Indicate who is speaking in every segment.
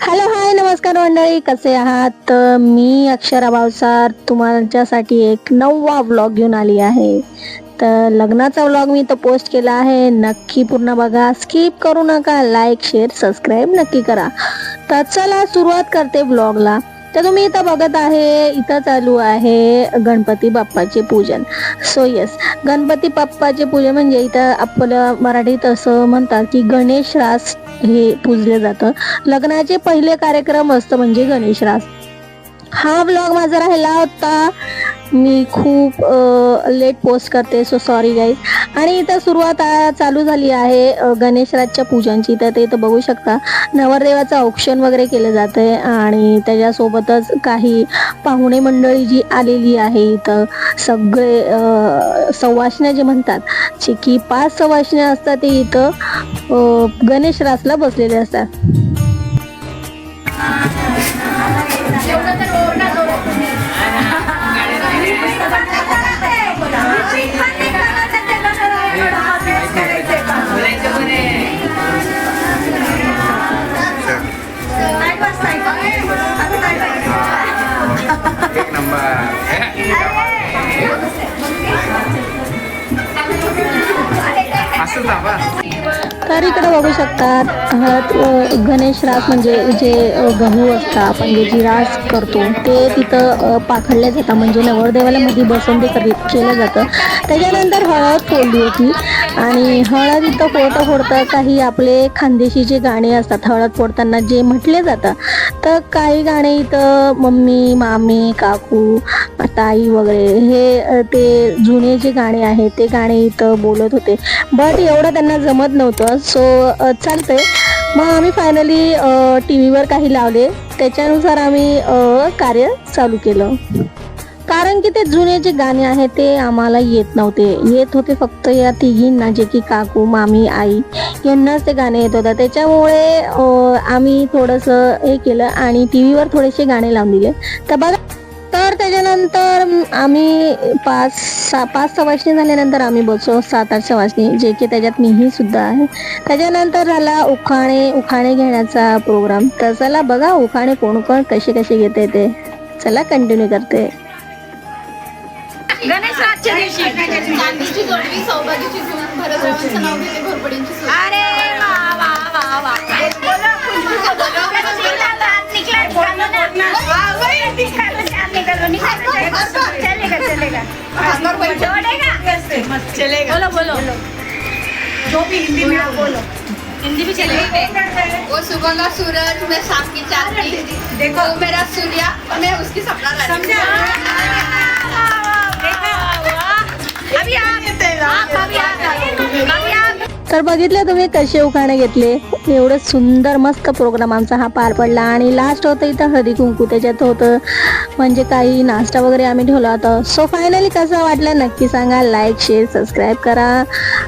Speaker 1: Hello hi नमस्कार मंडळी कसे आहात? तर मी अक्षरा भावसार तुमच्यासाठी एक नववा व्लॉग घेऊन आली आहे. तर लग्नाचा व्लॉग मी तो पोस्ट केला आहे. नक्की पूर्ण बघा. स्किप करू नका. लाईक शेअर सबस्क्राईब नक्की करा. तर चला सुरुवात करते व्लॉगला तर तुम्ही इथं बघत आहे इथं चालू आहे गणपती बाप्पाचे पूजन. सो येस गणपती बाप्पाचे पूजन म्हणजे इथं आपलं मराठीत असं म्हणतात की गणेश रास हे पूजलं जातं. लग्नाचे पहिले कार्यक्रम असतं म्हणजे गणेश रास. हा ब्लॉग माझा राहिला होता. मी खूप लेट पोस्ट करते सो सॉरी गाईज आणि इथं सुरुवात चालू झाली आहे गणेशराजच्या पूजनची. तर ते इथं बघू शकता नवरदेवाचं औक्षण वगैरे केलं जातं आहे आणि त्याच्यासोबतच काही पाहुणे मंडळी जी आलेली आहे इथं सगळे अ, सवासण्या जे म्हणतात जे की पाच सवासण्या असतात ते इथं अ, गणेश रासला बसलेले असतात. तर इकडे बघू शकतात. हळद गणेश रास म्हणजे जे गहू असतात आपण जे जी रास करतो ते तिथं अ, पाखडल्या जातात. म्हणजे नवरदेवाला मध्ये बसवून ते केलं जातं. त्याच्यानंतर हळद फोडली होती. आणि हळद इथं फोडता फोडता काही आपले खानदेशी जे गाणे असतात हळद फोडताना जे म्हटले जातात तर काही गाणे इथं मम्मी मामी काकू ताई वगैरे हे ते जुने जे गाणे आहेत ते गाणे इथं बोलत होते. बट एवढं त्यांना जमत नव्हतं. सो चालतंय. मग आम्ही फायनली टी व्हीवर काही लावले. त्याच्यानुसार आम्ही कार्य चालू केलं. कारण की ते जुने जे गाणे आहे ते आम्हाला येत नव्हते. येत होते फक्त या तिघींना जे की काकू मामी आई यांनाच ते गाणे येत होतं. त्याच्यामुळे आम्ही थोडंसं हे केलं आणि टी व्हीवर थोडेसे गाणे लावून दिले. तर बघा तर त्याच्यानंतर आम्ही पाच सहा पाच सहा सवासणी झाल्यानंतर आम्ही बसलो. सात आठ सवासणी जे की त्याच्यात मीही सुद्धा आहे. त्याच्यानंतर झाला उखाणे उखाणे घेण्याचा प्रोग्राम तर चला बघा उखाणे कोण कोण कसे कसे घेते ते. चला कंटिन्यू करते.
Speaker 2: दिवशी चांदीची जोडवी सौभाग्याची सून भरतरावांचं नाव घेते घोरपडींची सून अरे वा वा वा वा. बोलो बोलो जो भी हिंदी में बोलो हिंदी भी चलेगा वो सुबह का सूरज मैं शाम की चांदनी देखो मेरा सूर्या मैं उसकी सपना समझा?
Speaker 1: तर बघितलं तुम्ही कसे उखाणे घेतले? एवढं सुंदर मस्त प्रोग्राम आमचा हा पार पडला. आणि लास्ट होतं इथं हळदी कुंकू त्याच्यात होतं. म्हणजे काही नाश्ता वगैरे आम्ही ठेवला होता. सो फायनली कसं वाटलं नक्की सांगा. लाईक शेअर सबस्क्राईब करा.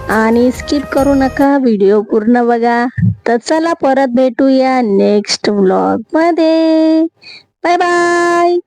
Speaker 1: आणि स्किप करू नका. व्हिडिओ पूर्ण बघा. तर चला परत भेटूया नेक्स्ट व्लॉगमध्ये. Bye bye